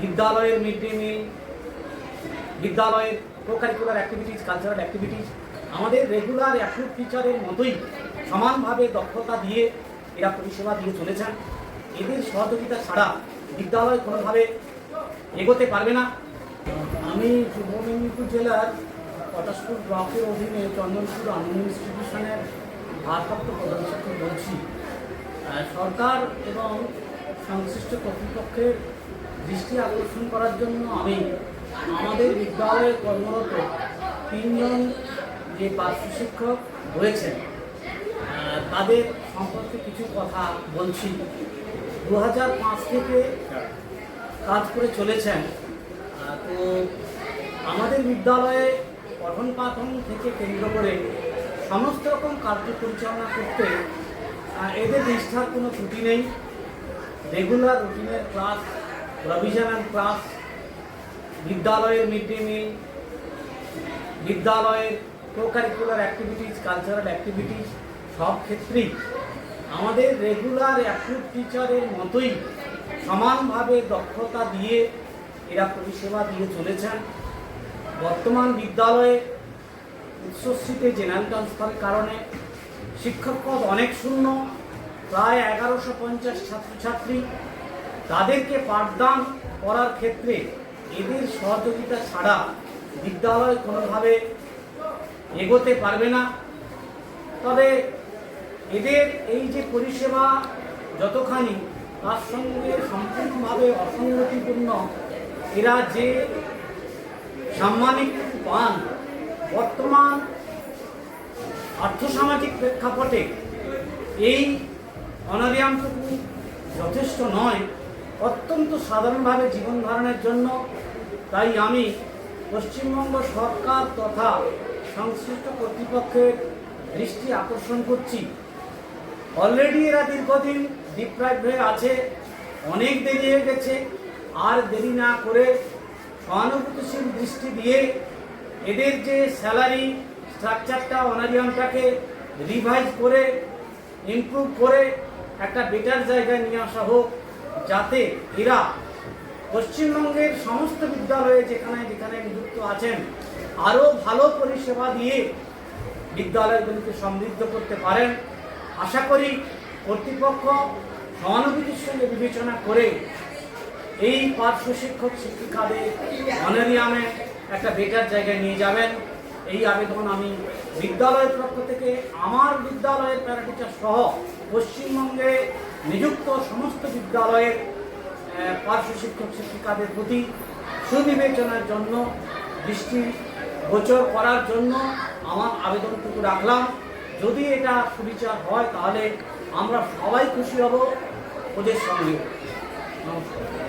বিদ্যালয়ের mid day meal, বিদ্যালয়ের co curricular activities cultural activities আমাদের রেগুলার অ্যাপ্রুভ টিচারের মতোই সমানভাবে দক্ষতা দিয়ে এরা পরিষেবা দিয়ে চলেছেন। এদের সহযোগিতা ছাড়া বিদ্যালয় কোনোভাবে এগোতে পারবে না। আমি পূর্ব মেদিনীপুর জেলার পটাশপুর ব্লকের অধীনে চন্দনপুর আনন্দ ইনস্টিটিউশনের ভারপ্রাপ্ত প্রধান শিক্ষক বলছি। সরকার এবং সংশ্লিষ্ট কর্তৃপক্ষের দৃষ্টি আকর্ষণ করার জন্য আমি আমাদের বিদ্যালয়ে কর্মরত তিনজন যে পার্শ্ব শিক্ষক রয়েছেন তাদের সম্পর্কে কিছু কথা বলছি। দু থেকে কাজ করে চলেছেন তো আমাদের বিদ্যালয়ে পঠন পাঠন থেকে কেন্দ্র করে সমস্ত রকম কার্য পরিচালনা করতে এদের নিষ্ঠার কোনো ত্রুটি নেই। রেগুলার রুটিনের ক্লাস প্রভিশনাল ক্লাস, বিদ্যালয়ের মিড ডে মিল বিদ্যালয়ের co curricular activities cultural activities সব ক্ষেত্রেই আমাদের রেগুলার অ্যাপ্রুভ টিচারের মতোই সমানভাবে দক্ষতা দিয়ে এরা পরিষেবা দিয়ে চলেছেন। বর্তমান বিদ্যালয়ে উচ্চশ্রীতে জেনারেল ট্রান্সফারের কারণে শিক্ষক পদ অনেক শূন্য, প্রায় এগারোশো পঞ্চাশ ছাত্রছাত্রী। তাদেরকে পাঠদান করার ক্ষেত্রে এদের সহযোগিতা ছাড়া বিদ্যালয় কোনোভাবে এগোতে পারবে না। তবে এদের এই যে পরিষেবা যতখানি, তার সঙ্গে সম্পূর্ণভাবে অসঙ্গতিপূর্ণ, এরা যে সাম্মানিক পান, বর্তমান আর্থসামাজিক প্রেক্ষাপটে এই অনারিয়ামটুকু যথেষ্ট নয়। অত্যন্ত সাধারণভাবে জীবন ধারণের জন্য তাই আমি পশ্চিমবঙ্গ সরকার তথা সংশ্লিষ্ট কর্তৃপক্ষের দৃষ্টি আকর্ষণ করছি। অলরেডি এরা দীর্ঘদিন ডিপ্রাইভ হয়ে আছে, অনেক দেরি হয়ে গেছে, আর দেরি না করে সহানুভূতিশীল দৃষ্টি দিয়ে এদের যে স্যালারি স্ট্রাকচারটা অনারিয়ামটাকে রিভাইজ করে ইমপ্রুভ করে একটা বেটার জায়গায় নিয়ে আসা হোক। যাতে এরা পশ্চিমবঙ্গের সমস্ত বিদ্যালয়ে যেখানে যেখানে নিযুক্ত আছেন, আরও ভালো পরিষেবা দিয়ে বিদ্যালয়গুলিকে সমৃদ্ধ করতে পারেন। আশা করি কর্তৃপক্ষ সহানুভূতির সঙ্গে বিবেচনা করে এই পার্শ্ব শিক্ষক শিক্ষিকাদের অনারিয়ামে একটা বেটার জায়গায় নিয়ে যাবেন। এই আবেদন আমি বিদ্যালয়ের পক্ষ থেকে, আমার বিদ্যালয়ের প্যারাটিচার সহ পশ্চিমবঙ্গে নিযুক্ত সমস্ত বিদ্যালয়ের পার্শ্ব শিক্ষক শিক্ষিকাদের প্রতি সুবিবেচনার জন্য, দৃষ্টি গোচর করার জন্য আমার আবেদনটুকু রাখলাম। যদি এটা সুবিচার হয়, তাহলে আমরা সবাই খুশি হব। ওদের সঙ্গে। নমস্কার।